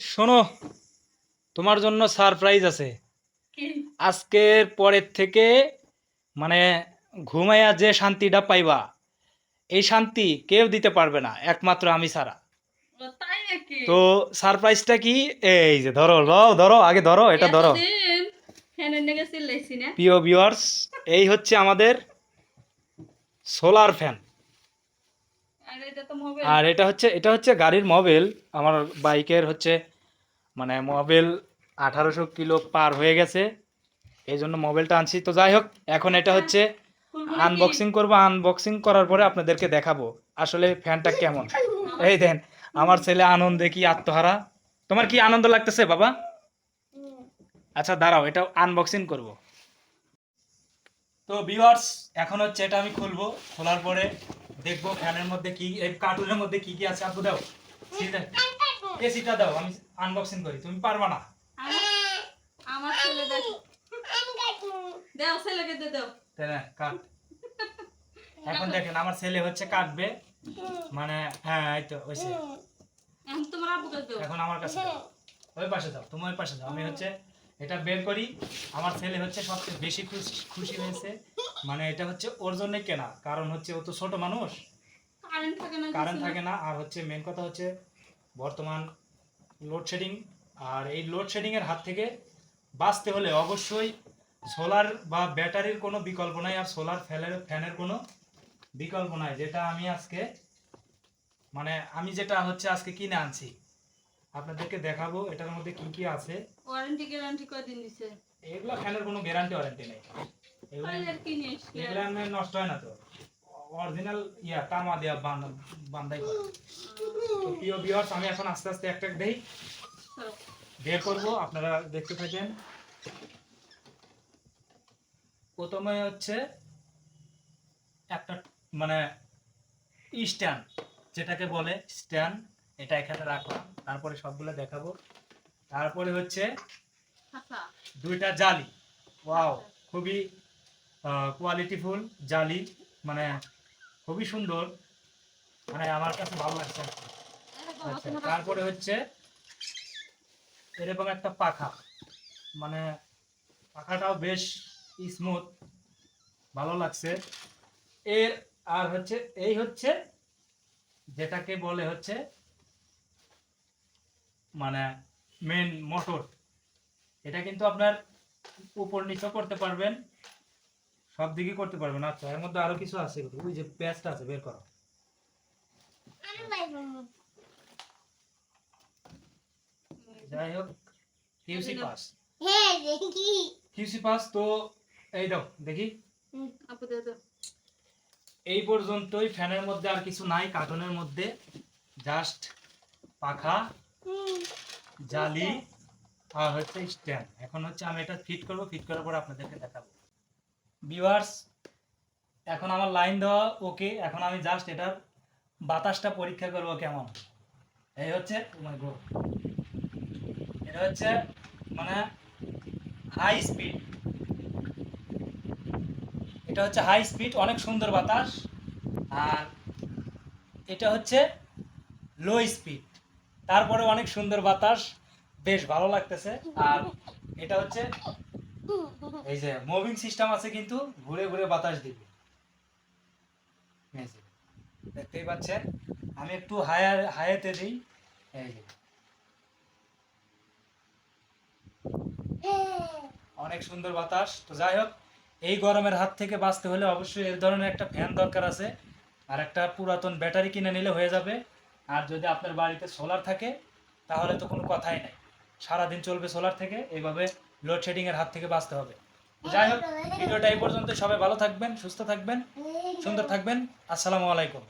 শোনো তোমার জন্য সারপ্রাইজ আছে। আজকের পরের থেকে মানে ঘুমাইয়া যে শান্তিটা পাইবা এই শান্তি কেউ দিতে পারবে না একমাত্র আমি ছাড়া। তো সারপ্রাইজটা কি? এই যে ধরো লও ধরো আগে ধরো এটা ধরো। প্রিয় ভিউয়ার্স এই হচ্ছে আমাদের সোলার ফ্যান আর এটা মোবাইল হচ্ছে এটা হচ্ছে গাড়ির মোবিল আমার বাইকের হচ্ছে মানে মোবিল আঠারোশো কিলো পার হয়ে গেছে। এই জন্য মোবাইলটা আনছি। তো যাই হোক এখন এটা হচ্ছে আনবক্সিং করব। আনবক্সিং করার পরে আপনাদেরকে দেখাবো। আসলে ফ্যানটা কেমন? এই দেন আমার ছেলে আনন্দে কি আত্মহারা। তোমার কি আনন্দ লাগতেছে বাবা? আচ্ছা দাঁড়াও এটা আনবক্সিং করব। তো ভিউয়ার্স এখন হচ্ছে এটা আমি খুলবো। খোলার পরে দেখব ফ্যানের মধ্যে কি এই কার্টুনের মধ্যে কি কি আছে আপু দাও। সিটা এসিটা দাও আমি আনবক্সিং করি তুমি পারবা না। আমার- ছেলে দেও ছেলেকে দে দেও। তাই না কাট। এখন দেখেন আমার ছেলে হচ্ছে কাটবে। মানে হ্যাঁ এই তো হয়েছে এখন তোমার আব্বুকে দেও। এখন আমার কাছে দাও। ওই পাশে দাও তুমি ওই পাশে দাও। আমি হচ্ছে এটা বের করি। আমার ছেলে হচ্ছে সবচেয়ে বেশি খুশি খুশি হয়েছে। মানে এটা হচ্ছে ওর জন্য কেনা। কারণ হচ্ছে ও তো ছোট মানুষ। কারেন্ট থাকে না কারেন্ট থাকে না। আর হচ্ছে মেন কথা হচ্ছে বর্তমান লোডশেডিং আর এই লোডশেডিং এর হাত থেকে বাঁচতে হলে অবশ্যই সোলার বা ব্যাটারির কোনো বিকল্প নাই। আর সোলার ফ্যানের ফ্যানের কোনো বিকল্প নাই। যেটা আমি আজকে মানে আমি যেটা হচ্ছে আজকে কিনে আনছি। আপনাদেরকে দেখাবো এটার মধ্যে কি কি আছে। ওয়ারেন্টি গ্যারান্টি কয়দিন দিছে? এগুলো ফ্যানের কোনো গ্যারান্টি ওয়ারেন্টি নেই। এগুলো নষ্ট হয় না তো। অরিজিনাল ইয়া তামা করে। তো প্রিয় ভিউয়ার্স আমি এখন আস্তে আস্তে একটা দেই। বের করব আপনারা দেখতে থাকেন। প্রথমে হচ্ছে একটা মানে স্ট্যান্ড যেটাকে বলে স্ট্যান্ড। এটা এখানে রাখলাম তারপরে সবগুলো দেখাবো। তারপরে হচ্ছে আচ্ছা। দুইটা জালি। ওয়াও খুবই কোয়ালিটিফুল জালি। মানে খুবই সুন্দর। মানে আমার কাছে ভালো লাগছে আচ্ছা তারপরে হচ্ছে এরকম একটা পাখা। মানে পাখাটাও বেশ স্মুথ ভালো লাগছে। এর আর হচ্ছে এই হচ্ছে যেটাকে বলে হচ্ছে মানে মেন মোটর এটা কিন্তু আপনার উপর নিচে করতে পারবেন সব দিকে করতে পারবেন। আচ্ছা এর মধ্যে আরও কিছু আছে? ওই যে প্যাচটা আছে বের করো। যাই হোক কিউসি পাস কিউসি পাস তো এই দাও দেখি। এই পর্যন্তই ফ্যানের মধ্যে আর কিছু নাই কার্টনের মধ্যে। জাস্ট পাখা। জালি আর হচ্ছে স্ট্যান্ড এখন হচ্ছে আমি এটা ফিট করব ফিট করার পর আপনাদেরকে দেখাবো। ভিউয়ার্স এখন আমার লাইন দেওয়া ওকে এখন আমি জাস্ট এটার বাতাসটা পরীক্ষা করব কেমন। এই হচ্ছে oh my God, এটা হচ্ছে মানে হাই স্পিড এটা হচ্ছে হাই স্পিড অনেক সুন্দর বাতাস। আর এটা হচ্ছে লো স্পিড তারপরে অনেক সুন্দর বাতাস। বেশ ভালো লাগতেছে। আর এটা হচ্ছে এই যে মুভিং সিস্টেম আছে কিন্তু ঘুরে ঘুরে বাতাস দিবে। দেখতেই পাচ্ছেন? আমি একটু হায়ার হাইতে দিই। এই যে, অনেক সুন্দর বাতাস। তো যাই হোক, এই গরমের হাত থেকে বাঁচতে হলে অবশ্যই এর ধরনের একটা ফ্যান দরকার আছে। আর একটা পুরাতন ব্যাটারি কিনে নিলে হয়ে যাবে। আর যদি আপনার বাড়িতে সোলার থাকে তাহলে তো কোনো কথাই নাই। সারাদিন চলবে সোলার থেকে এইভাবে লোডশেডিং এর হাত থেকে বাঁচতে হবে। যাই হোক ভিডিওটা এই পর্যন্ত সবাই ভালো থাকবেন সুস্থ থাকবেন সুন্দর থাকবেন। আসসালামু আলাইকুম।